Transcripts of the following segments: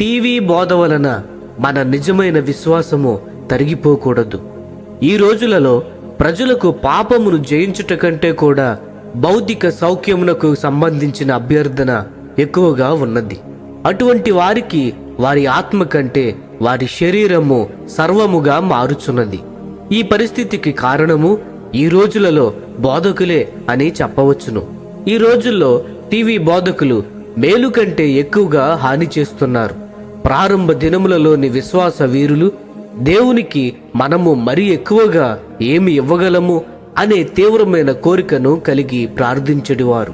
TV బోధ వలన మన నిజమైన విశ్వాసము తరిగిపోకూడదు. ఈ రోజులలో ప్రజలకు పాపమును జయించుట కంటే కూడా భౌతిక సౌఖ్యమునకు సంబంధించిన అభ్యర్థన ఎక్కువగా ఉన్నది. అటువంటి వారికి వారి ఆత్మ కంటే వారి శరీరము సర్వముగా మారుచున్నది. ఈ పరిస్థితికి కారణము ఈ రోజులలో బోధకులే అని చెప్పవచ్చును. ఈ రోజుల్లో టీవీ బోధకులు మేలు కంటే ఎక్కువగా హాని చేస్తున్నారు. ప్రారంభ దినములలోని విశ్వాస వీరులు దేవునికి మనము మరి ఎక్కువగా ఏమి ఇవ్వగలము అనే తీవ్రమైన కోరికను కలిగి ప్రార్థించడివారు.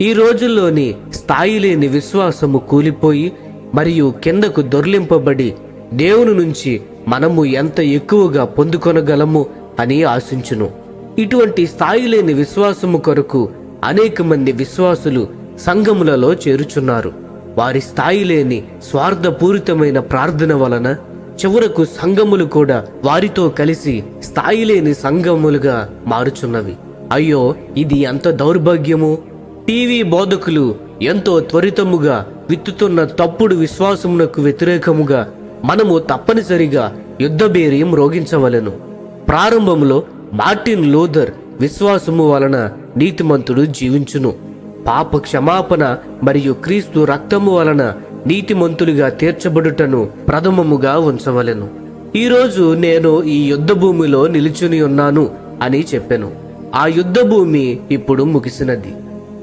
ఈ రోజుల్లోని స్థాయి లేని విశ్వాసము కూలిపోయి మరియు కిందకు దొర్లింపబడి దేవుని నుంచి మనము ఎంత ఎక్కువగా పొందుకొనగలము అని ఆశించును. ఇటువంటి స్థాయి లేని విశ్వాసము కొరకు అనేక మంది విశ్వాసులు సంఘములలో చేరుచున్నారు. వారి స్థాయి లేని స్వార్థపూరితమైన ప్రార్థన వలన చివరకు సంఘములు కూడా వారితో కలిసి స్థాయి లేని సంఘములుగా మారుచున్నవి. అయ్యో ఇది ఎంత దౌర్భాగ్యము! టీవీ బోధకులు ఎంతో త్వరితముగా విత్తుతున్న తప్పుడు విశ్వాసమునకు వ్యతిరేకముగా మనము తప్పనిసరిగా యుద్ధబేరియం రోగించవలెను. ప్రారంభంలో మార్టిన్ లూథర్ విశ్వాసము వలన నీతిమంతుడు జీవించును. పాప క్షమాపణ మరియు క్రీస్తు రక్తము వలన నీతిమంతులుగా తీర్చబడుటను ప్రథమముగా ఉంచవలెను. ఈరోజు నేను ఈ యుద్ధ భూమిలో నిలుచుని ఉన్నాను అని చెప్పాను. ఆ యుద్ధ భూమి ఇప్పుడు ముగిసినది.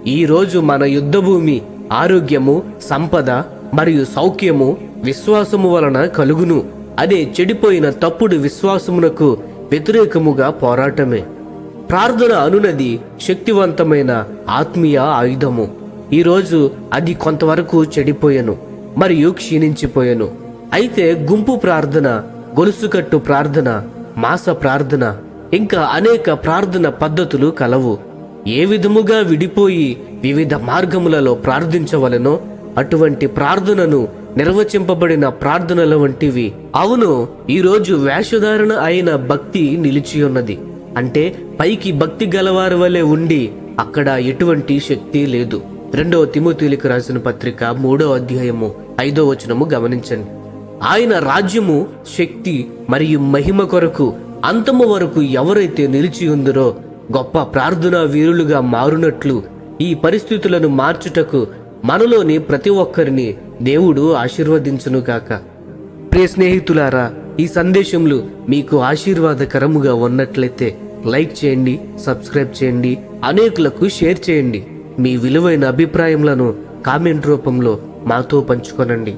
ఈ రోజు మన యుద్ధ భూమి ఆరోగ్యము సంపద మరియు సౌఖ్యము విశ్వాసము వలన కలుగును. అదే చెడిపోయిన తప్పుడు విశ్వాసమునకు వ్యతిరేకముగా పోరాటమే. ప్రార్థన అనునది శక్తివంతమైన ఆత్మీయ ఆయుధము. ఈరోజు అది కొంతవరకు చెడిపోయెను మరియు క్షీణించిపోయెను. అయితే గుంపు ప్రార్థన గొలుసుకట్టు ప్రార్థన మాస ప్రార్థన ఇంకా అనేక ప్రార్థన పద్ధతులు కలవు. ఏ విధముగా విడిపోయి వివిధ మార్గములలో ప్రార్థించవలెనో అటువంటి ప్రార్థనను నిర్వచింపబడిన ప్రార్థనల వంటివి. అవును ఈరోజు వేషధారణ అయిన భక్తి నిలిచి ఉన్నది అంటే పైకి భక్తి గలవారి వలె ఉండి అక్కడ ఎటువంటి శక్తి లేదు. రెండవ తిమోతిలకు రాసిన పత్రిక మూడో అధ్యాయము ఐదో వచనము గమనించండి. ఆయన రాజ్యము శక్తి మరియు మహిమ కొరకు అంతము వరకు ఎవరైతే నిలిచి ఉందరో గొప్ప ప్రార్థనా వీరులుగా మారునట్లు ఈ పరిస్థితులను మార్చుటకు మనలోని ప్రతి ఒక్కరిని దేవుడు ఆశీర్వదించునుగాక. ప్రియ స్నేహితులారా ఈ సందేశములు మీకు ఆశీర్వాదకరముగా ఉన్నట్లయితే లైక్ చేయండి సబ్స్క్రైబ్ చేయండి అనేకులకు షేర్ చేయండి. మీ విలువైన అభిప్రాయములను కామెంట్ రూపంలో మాతో పంచుకొనండి.